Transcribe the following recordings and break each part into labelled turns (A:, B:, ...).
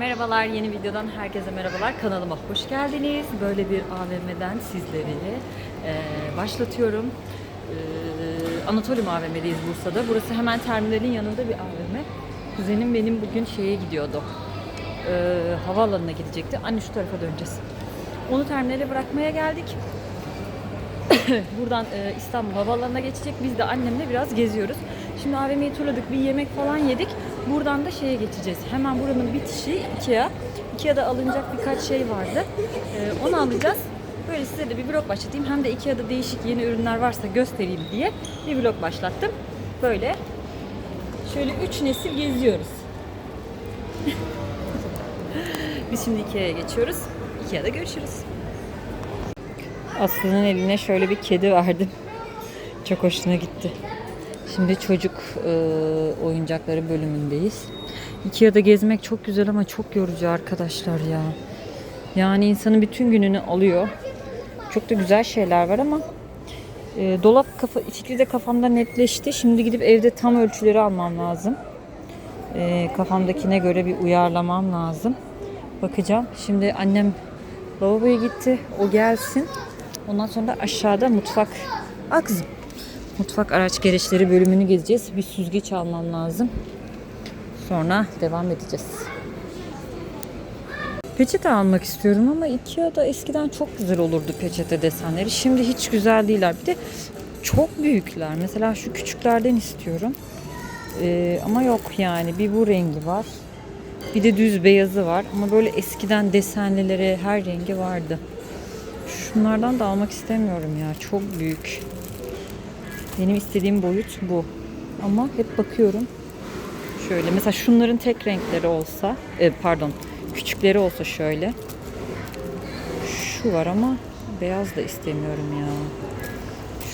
A: Merhabalar, yeni videodan herkese merhabalar. Kanalıma hoş geldiniz. Böyle bir AVM'den sizleri e, başlatıyorum. E, Anatolium AVM'deyiz Bursa'da. Burası hemen terminalin yanında bir AVM. Kuzenim benim bugün şeye gidiyordu. E, havaalanına gidecekti. Anne şu tarafa döneceğiz. Onu terminale bırakmaya geldik. Buradan e, İstanbul Havaalanı'na geçecek. Biz de annemle biraz geziyoruz. Şimdi AVM'yi turladık, bir yemek falan yedik. Buradan da şeye geçeceğiz. Hemen buranın bitişi Ikea. Ikea'da alınacak birkaç şey vardı. E, onu alacağız. Böyle size de bir vlog başlatayım. Hem de Ikea'da değişik yeni ürünler varsa göstereyim diye bir vlog başlattım. Böyle şöyle üç nesil geziyoruz. Biz şimdi Ikea'ya geçiyoruz. Ikea'da görüşürüz. Aslı'nın eline şöyle bir kedi verdim. Çok hoşuna gitti. Şimdi çocuk e, oyuncakları bölümündeyiz. Ikea'da gezmek çok güzel ama çok yorucu arkadaşlar ya. Yani insanın bütün gününü alıyor. Çok da güzel şeyler var ama e, dolap kafa, fikri de kafamda netleşti. Şimdi gidip evde tam ölçüleri almam lazım. E, kafamdakine göre bir uyarlamam lazım. Bakacağım. Şimdi annem lavaboya gitti. O gelsin. Ondan sonra da aşağıda mutfak. Aa kızım. Mutfak araç gereçleri bölümünü gezeceğiz. Bir süzgeç almam lazım. Sonra devam edeceğiz. Peçete almak istiyorum ama Ikea'da eskiden çok güzel olurdu peçete desenleri. Şimdi hiç güzel değiller. Bir de çok büyükler. Mesela şu küçüklerden istiyorum. Ee, ama yok yani. Bir bu rengi var. Bir de düz beyazı var. Ama böyle eskiden desenlileri her rengi vardı. Şunlardan da almak istemiyorum ya. Çok büyük. Benim istediğim boyut bu. Ama hep bakıyorum. Şöyle mesela şunların tek renkleri olsa, e, pardon, küçükleri olsa şöyle. Şu var ama beyaz da istemiyorum ya.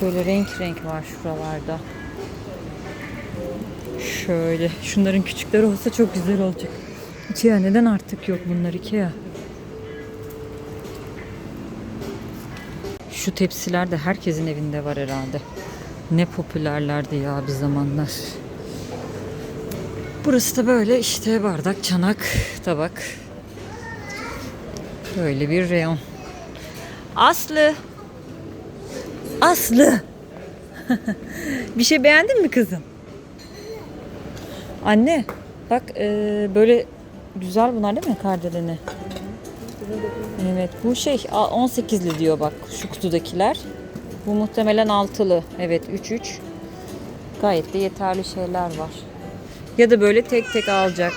A: Şöyle renk renk var şuralarda. Şöyle şunların küçükleri olsa çok güzel olacak. Ikea neden artık yok bunlar Ikea? Şu tepsiler de herkesin evinde var herhalde. Ne popülerlerdi ya bir zamanlar. Burası da böyle işte bardak, çanak, tabak. Böyle bir reyon. Aslı. Aslı. bir şey beğendin mi kızım? Anne bak e, böyle güzel bunlar değil mi kardeleni? Evet bu şey a, 18'li diyor bak şu kutudakiler. Bu muhtemelen altılı. Evet 3-3. Gayet de yeterli şeyler var. Ya da böyle tek tek alacak.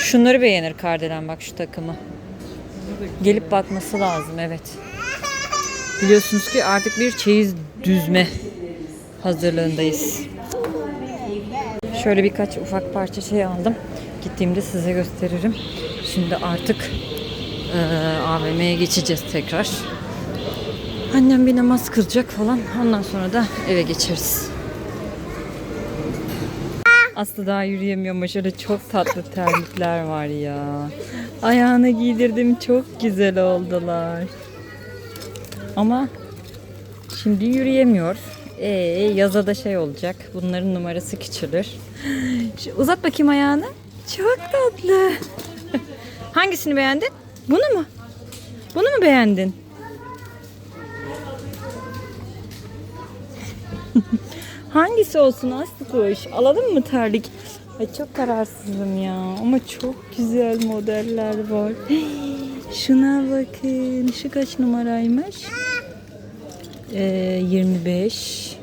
A: Şunları beğenir Kardelen bak şu takımı. Gelip bakması lazım evet. Biliyorsunuz ki artık bir çeyiz düzme hazırlığındayız. Şöyle birkaç ufak parça şey aldım. Gittiğimde size gösteririm. Şimdi artık e, AVM'ye geçeceğiz tekrar. Annem bir namaz kılacak falan. Ondan sonra da eve geçeriz. Aslı daha yürüyemiyor şöyle çok tatlı terlikler var ya. Ayağına giydirdim çok güzel oldular. Ama şimdi yürüyemiyor. Ee, yaza da şey olacak. Bunların numarası küçülür. Uzat bakayım ayağını. Çok tatlı. Hangisini beğendin? Bunu mu? Bunu mu beğendin? Hangisi olsun Aslı kuş? Alalım mı terlik? Ay çok kararsızım ya. Ama çok güzel modeller var. Şuna bakın. Şu kaç numaraymış? Ee, 25.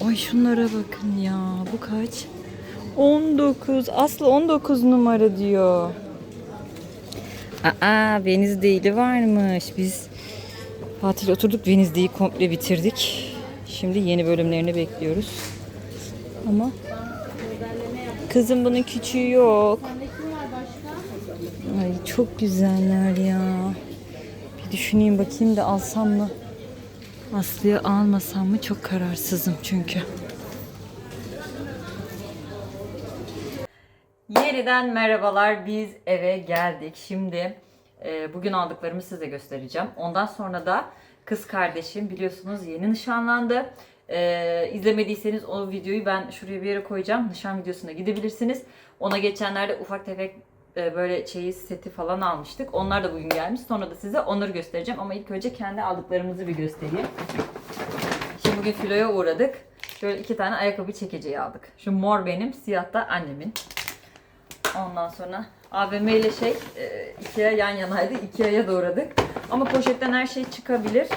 A: Ay şunlara bakın ya. Bu kaç? 19. Aslı 19 numara diyor. Aa Venizde'li varmış. Biz Fatih'le oturduk Venizde'yi komple bitirdik. Şimdi yeni bölümlerini bekliyoruz. Ama kızım bunun küçüğü yok. Ay çok güzeller ya. Bir düşüneyim bakayım da alsam mı? Aslı'ya almasam mı? Çok kararsızım çünkü. Yeniden merhabalar. Biz eve geldik. Şimdi e, bugün aldıklarımı size göstereceğim. Ondan sonra da kız kardeşim biliyorsunuz yeni nişanlandı. E, izlemediyseniz o videoyu ben şuraya bir yere koyacağım. Nişan videosuna gidebilirsiniz. Ona geçenlerde ufak tefek e, böyle çeyiz seti falan almıştık. Onlar da bugün gelmiş. Sonra da size onları göstereceğim. Ama ilk önce kendi aldıklarımızı bir göstereyim. Şimdi bugün filoya uğradık. Şöyle iki tane ayakkabı çekeceği aldık. Şu mor benim, siyah da annemin. Ondan sonra AVM ile şey e, Ikea yan yanaydı. Ikea'ya da uğradık. Ama poşetten her şey çıkabilir.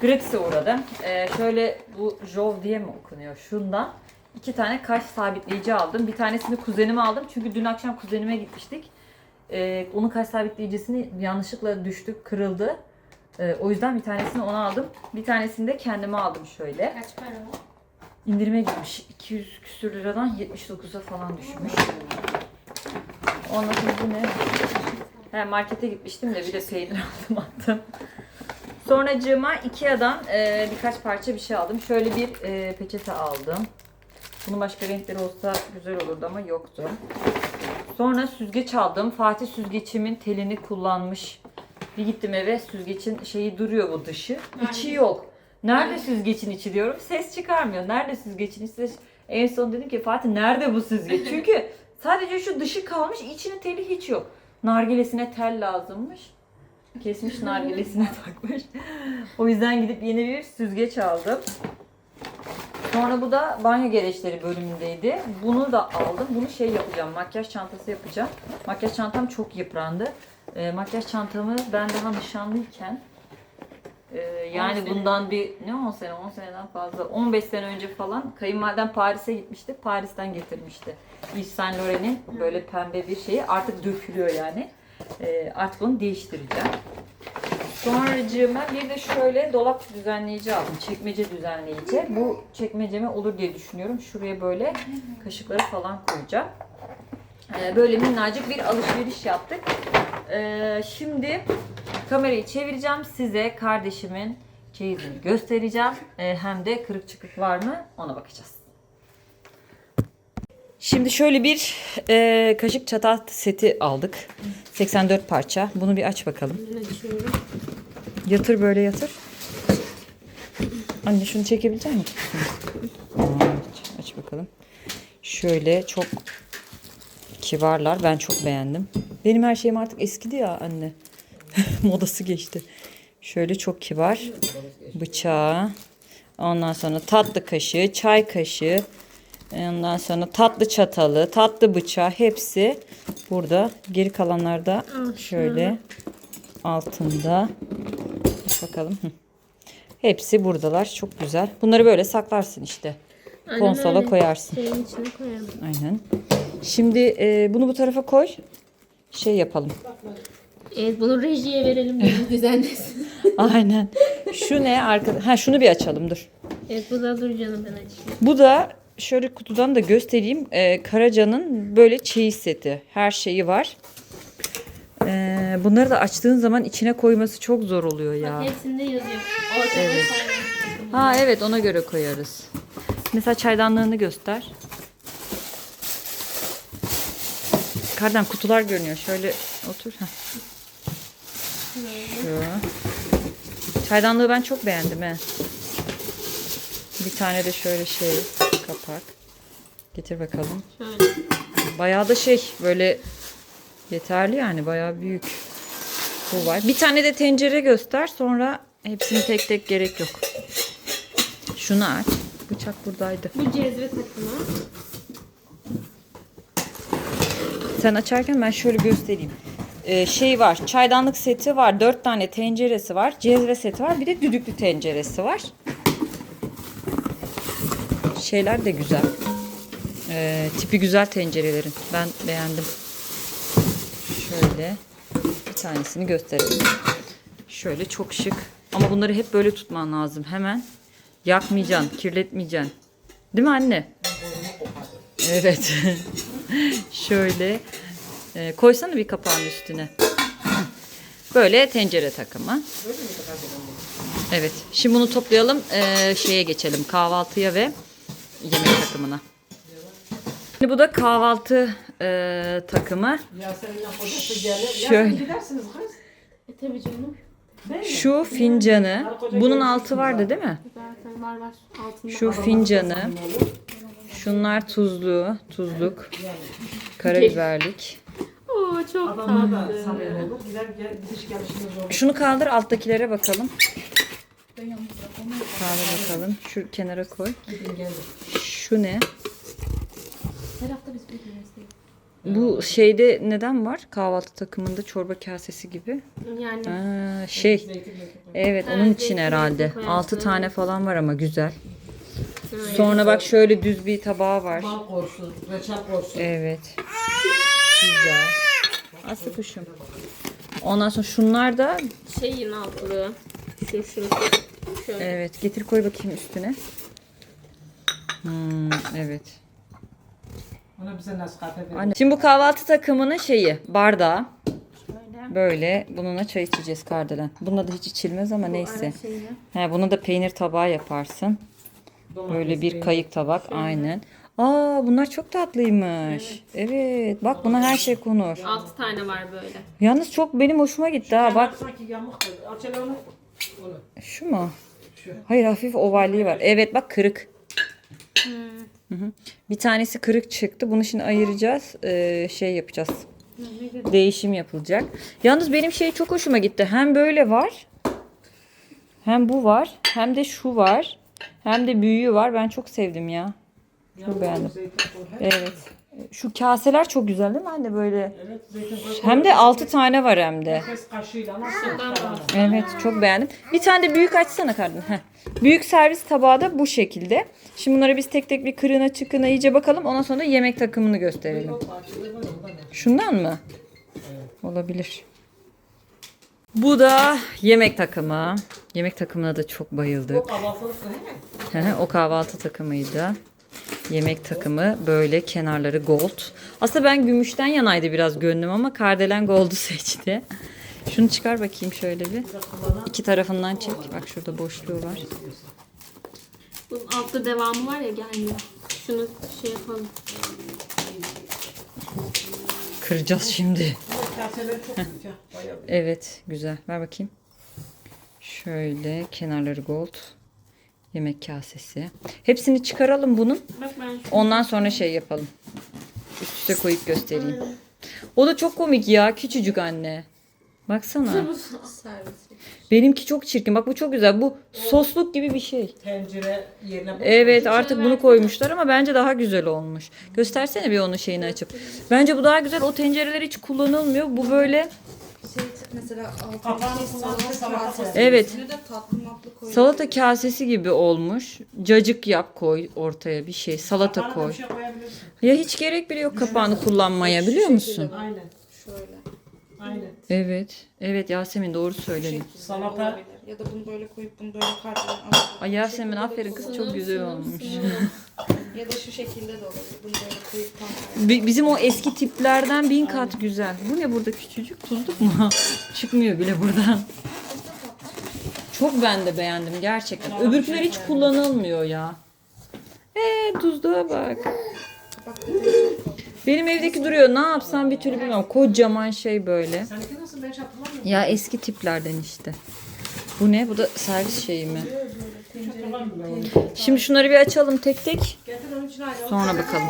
A: Grex'e uğradım. E, şöyle bu Jov diye mi okunuyor? Şundan iki tane kaş sabitleyici aldım. Bir tanesini kuzenime aldım. Çünkü dün akşam kuzenime gitmiştik. E, onun kaş sabitleyicisini yanlışlıkla düştük, kırıldı. E, o yüzden bir tanesini ona aldım. Bir tanesini de kendime aldım şöyle.
B: Kaç para o?
A: İndirime gitmiş. 200 küsür liradan 79'a falan düşmüş. Ondan sonra bu ne? He, markete gitmiştim de bir de peynir aldım attım. Sonracığıma Ikea'dan e, birkaç parça bir şey aldım. Şöyle bir e, peçete aldım. Bunun başka renkleri olsa güzel olurdu ama yoktu. Sonra süzgeç aldım. Fatih süzgecimin telini kullanmış. Bir gittim eve süzgecin şeyi duruyor bu dışı. İçi yok. Nerede süzgecin içi diyorum. Ses çıkarmıyor. Nerede süzgecin içi? En son dedim ki Fatih nerede bu süzgeç? Çünkü sadece şu dışı kalmış. içinin teli hiç yok. Nargilesine tel lazımmış. Kesmiş nargilesine takmış. O yüzden gidip yeni bir süzgeç aldım. Sonra bu da banyo gereçleri bölümündeydi. Bunu da aldım. Bunu şey yapacağım. Makyaj çantası yapacağım. Makyaj çantam çok yıprandı. E, makyaj çantamı ben daha nişanlıyken e, yani
B: sene.
A: bundan bir ne 10 sene 10 seneden fazla 15 sene önce falan kayınvalidem Paris'e gitmişti. Paris'ten getirmişti. Yves Saint Laurent'in böyle pembe bir şeyi artık dökülüyor yani. E, artık onu değiştireceğim. Sonracığıma bir de şöyle dolap düzenleyici aldım. Çekmece düzenleyici. Bu çekmeceme olur diye düşünüyorum. Şuraya böyle kaşıkları falan koyacağım. Ee, böyle minnacık bir alışveriş yaptık. Ee, şimdi kamerayı çevireceğim. Size kardeşimin çeyizini göstereceğim. Ee, hem de kırık çıkık var mı ona bakacağız. Şimdi şöyle bir e, kaşık çatal seti aldık. 84 parça. Bunu bir aç bakalım.
B: Açıyorum.
A: Yatır böyle yatır. Anne şunu çekebilecek misin? Aç, aç bakalım. Şöyle çok kibarlar. Ben çok beğendim. Benim her şeyim artık eskidi ya anne. Modası geçti. Şöyle çok kibar. Bıçağı. Ondan sonra tatlı kaşığı, çay kaşığı. Ondan sonra tatlı çatalı, tatlı bıçağı hepsi burada. Geri kalanlar da şöyle altında. Bakalım. Hepsi buradalar. Çok güzel. Bunları böyle saklarsın işte.
B: Aynen
A: Konsola
B: öyle.
A: koyarsın.
B: Şeyin içine koyalım.
A: Aynen. Şimdi e, bunu bu tarafa koy. Şey yapalım.
B: Evet bunu rejiye verelim bunu düzenlesin.
A: Aynen. Şu ne arka? Ha şunu bir açalım dur.
B: evet bu da dur canım ben açayım.
A: Bu da şöyle kutudan da göstereyim. Ee, Karaca'nın böyle çeyiz seti. Her şeyi var. Ee, bunları da açtığın zaman içine koyması çok zor oluyor ya.
B: Bak hepsinde yazıyor. Ortada
A: Evet.
B: sayın.
A: Ha evet ona göre koyarız. Mesela çaydanlığını göster. Kardan kutular görünüyor. Şöyle otur. Heh. Şu. Çaydanlığı ben çok beğendim he. Bir tane de şöyle şey kapak. Getir bakalım.
B: Şöyle.
A: Bayağı da şey böyle yeterli yani bayağı büyük. Bu var. Bir tane de tencere göster sonra hepsini tek tek gerek yok. Şunu aç. Bıçak buradaydı.
B: Bu cezve takımı.
A: Sen açarken ben şöyle göstereyim. Ee, şey var. Çaydanlık seti var. Dört tane tenceresi var. Cezve seti var. Bir de düdüklü tenceresi var. Şeyler de güzel. Ee, tipi güzel tencerelerin. Ben beğendim. Şöyle bir tanesini gösterelim. Şöyle çok şık. Ama bunları hep böyle tutman lazım. Hemen yakmayacaksın, kirletmeyeceksin. Değil mi anne? Evet. Şöyle e, koysana bir kapağın üstüne. Böyle tencere takımı. Evet. Şimdi bunu toplayalım. e, şeye geçelim. Kahvaltıya ve yemek takımına. Şimdi bu da kahvaltı e, takımı. Şöyle.
C: Yasemin gidersiniz kız.
B: E tabii canım.
A: Şu fincanı. Bunun altı vardı değil mi?
B: Zaten var var. Altında.
A: Şu fincanı. Şunlar tuzlu, tuzluk, karabiberlik.
B: Oo çok
C: da
B: tatlı.
C: Gider gel, gidiş.
A: Şunu kaldır alttakilere bakalım. Kaldır bakalım. Şu kenara koy.
C: Gidin.
A: Şu ne?
B: Her hafta biz bir gün
A: Bu şeyde neden var? Kahvaltı takımında çorba kasesi gibi.
B: Yani
A: Ha, şey.
C: Zeytin zeytin.
A: Evet
B: Ha,
A: onun için
B: zeytin
A: herhalde.
B: koyarsın.
A: 6 tane falan var ama güzel. Sonra bak şöyle düz bir tabağı var.
C: Bal koysun, reçel koysun.
A: Evet. Güzel. Aslı kuşum. Ondan sonra şunlar da
B: şeyin altlığı. Şu şurası. Şöyle.
A: evet getir koy bakayım üstüne. Hmm, evet.
C: Ona bize Nescafe verin.
A: Anne. Şimdi bu kahvaltı takımının şeyi bardağı.
B: Böyle.
A: Böyle bununla çay içeceğiz kardelen. Bununla da hiç içilmez ama neyse.
B: Ara şeyi.
A: He, bunu da peynir tabağı yaparsın. Böyle bir kayık tabak aynen. Aa bunlar çok tatlıymış. Evet. Bak buna her şey konur.
B: Altı tane var böyle.
A: Yalnız çok benim hoşuma gitti ha. Bak
C: Sanki yamuk dedi. Aç hele onu. Onu.
A: şu mu?
C: Şu.
A: Hayır hafif ovalliği var. Evet bak kırık. Hı hı. Bir tanesi kırık çıktı. Bunu şimdi ayıracağız. Ee, şey yapacağız. Değişim yapılacak. Yalnız benim şey çok hoşuma gitti. Hem böyle var. Hem bu var. Hem de şu var. Hem de büyüğü var. Ben çok sevdim ya.
C: Yamuk
A: beğendim. Evet. Şu kaseler çok güzel değil mi anne böyle?
C: Evet.
A: Hem de 6 tane var hem de.
C: Nefes kaşığıyla nasıl?
B: Şundan var.
A: Evet çok beğendim. Bir tane de büyük açsana kardeşim. Heh. Büyük servis tabağı da bu şekilde. Şimdi bunları biz tek tek bir kırığına çıkına iyice bakalım. Ondan sonra da yemek takımını gösterelim. Şundan mı? Olabilir. Bu da yemek takımı. Yemek takımına da çok bayıldık.
C: Bu kahvaltılık değil mi?
A: Hı hı, o kahvaltı takımıydı. Yemek takımı böyle kenarları gold. Aslında ben gümüşten yanaydı biraz gönlüm ama Kardelen gold'u seçti. Şunu çıkar bakayım şöyle bir. İki tarafından çek. Bak şurada boşluğu var.
B: Bunun altta devamı var ya gelmiyor. Şunu şey yapalım.
A: Kıracağız şimdi. Evet güzel. Ver bakayım. Şöyle kenarları gold. Yemek kasesi. Hepsini çıkaralım bunun.
B: Bak ben şu
A: Ondan sonra şey yapalım. Üst üste koyup göstereyim. O da çok komik ya. Küçücük anne. Baksana.
B: servis.
A: Benimki çok çirkin. Bak bu çok güzel. Bu sosluk gibi bir şey.
C: Tencere yerine.
A: Evet artık bunu koymuşlar ama bence daha güzel olmuş. Göstersene bir onun şeyini açıp. Bence bu daha güzel. O tencereler hiç kullanılmıyor. Bu böyle
D: mesela salata
C: salata.
A: Evet.
D: İçine de tatlı matlı koyuyor.
A: salata kasesi gibi olmuş. Cacık yap koy ortaya bir şey. Salata
C: Kapağına
A: koy.
C: şey.
A: Ya hiç gerek bile yok kapağını kullanmaya biliyor musun?
C: Aynen.
D: Şöyle.
C: Aynen.
A: Evet. Evet Yasemin doğru söyledin.
C: Salata.
D: Olabilir. Ya da bunu böyle koyup bunu böyle kardelen alıp.
A: Ay Yasemin aferin kız çok güzel olmuş.
D: Ya da şu şekilde de olabilir. Bunu böyle koyup tam.
A: Bi- Bizim o eski tiplerden bin kat güzel. Bu ne burada küçücük tuzluk mu? Çıkmıyor bile buradan. Çok ben de beğendim gerçekten. Öbürküler hiç kullanılmıyor ya. Eee tuzluğa bak. Benim evdeki duruyor. Ne yapsam bir türlü bilmiyorum. Kocaman şey böyle.
C: Seninki nasıl ben hiç hatırlamıyorum.
A: Ya eski tiplerden işte. Bu ne? Bu da servis şeyi mi? Şimdi şunları bir açalım tek tek. Sonra bakalım.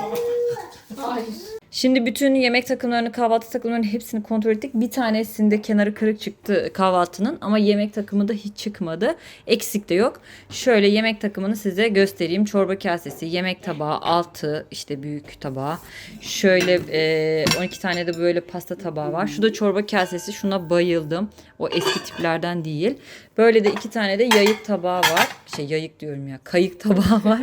A: Şimdi bütün yemek takımlarını, kahvaltı takımlarını hepsini kontrol ettik. Bir tanesinde kenarı kırık çıktı kahvaltının ama yemek takımı da hiç çıkmadı. Eksik de yok. Şöyle yemek takımını size göstereyim. Çorba kasesi, yemek tabağı, altı işte büyük tabağı. Şöyle e, 12 tane de böyle pasta tabağı var. Şu da çorba kasesi. Şuna bayıldım. O eski tiplerden değil. Böyle de iki tane de yayık tabağı var. Şey yayık diyorum ya. Kayık tabağı var.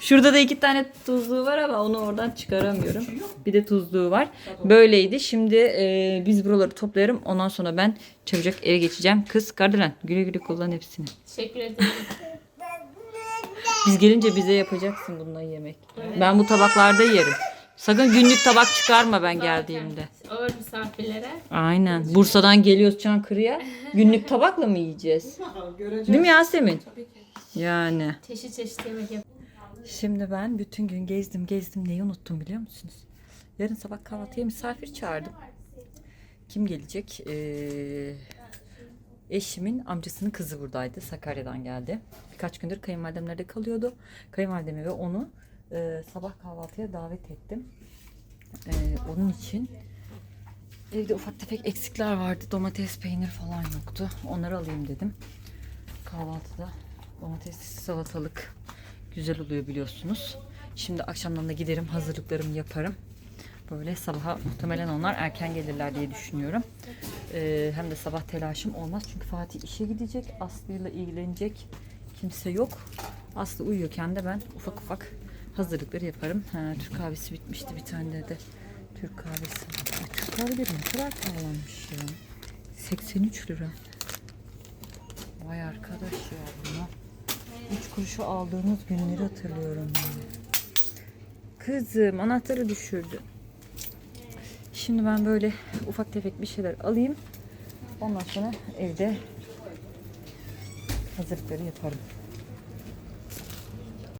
A: Şurada da iki tane tuzluğu var ama onu oradan çıkaramıyorum. Bir de tuzluğu var. Böyleydi. Şimdi e, biz buraları toplayalım. Ondan sonra ben çabucak eve geçeceğim. Kız Kardelen güle güle kullan hepsini.
B: Teşekkür ederim.
A: Biz gelince bize yapacaksın bununla yemek. Ben bu tabaklarda yerim. Sakın günlük tabak çıkarma ben geldiğimde.
B: Ağır misafirlere.
A: Aynen. Bursa'dan geliyoruz Çankırı'ya. Günlük tabakla mı yiyeceğiz?
C: Göreceğiz.
A: Değil mi Yasemin?
D: Tabii ki.
A: Yani.
B: Çeşit çeşit yemek yap.
A: Şimdi ben bütün gün gezdim gezdim neyi unuttum biliyor musunuz? Yarın sabah kahvaltıya misafir çağırdım. Kim gelecek? Ee, eşimin amcasının kızı buradaydı. Sakarya'dan geldi. Birkaç gündür kayınvalidemlerde kalıyordu. Kayınvalidemi ve onu e, sabah kahvaltıya davet ettim. E, onun için Evde ufak tefek eksikler vardı. Domates, peynir falan yoktu. Onları alayım dedim. Kahvaltıda domatesli salatalık güzel oluyor biliyorsunuz. Şimdi akşamdan da giderim hazırlıklarımı yaparım. Böyle sabaha muhtemelen onlar erken gelirler diye düşünüyorum. Ee, hem de sabah telaşım olmaz. Çünkü Fatih işe gidecek. Aslı'yla ilgilenecek kimse yok. Aslı uyuyorken de ben ufak ufak hazırlıkları yaparım. Ha, Türk kahvesi bitmişti bir tane de. Türk kahvesi. Ay, Türk kahveleri ne kadar pahalanmış ya. 83 lira. Vay arkadaş ya bunlar. 3 kuruşu aldığımız günleri hatırlıyorum yani. Kızım anahtarı düşürdü. Şimdi ben böyle ufak tefek bir şeyler alayım. Ondan sonra evde hazırlıkları yaparım.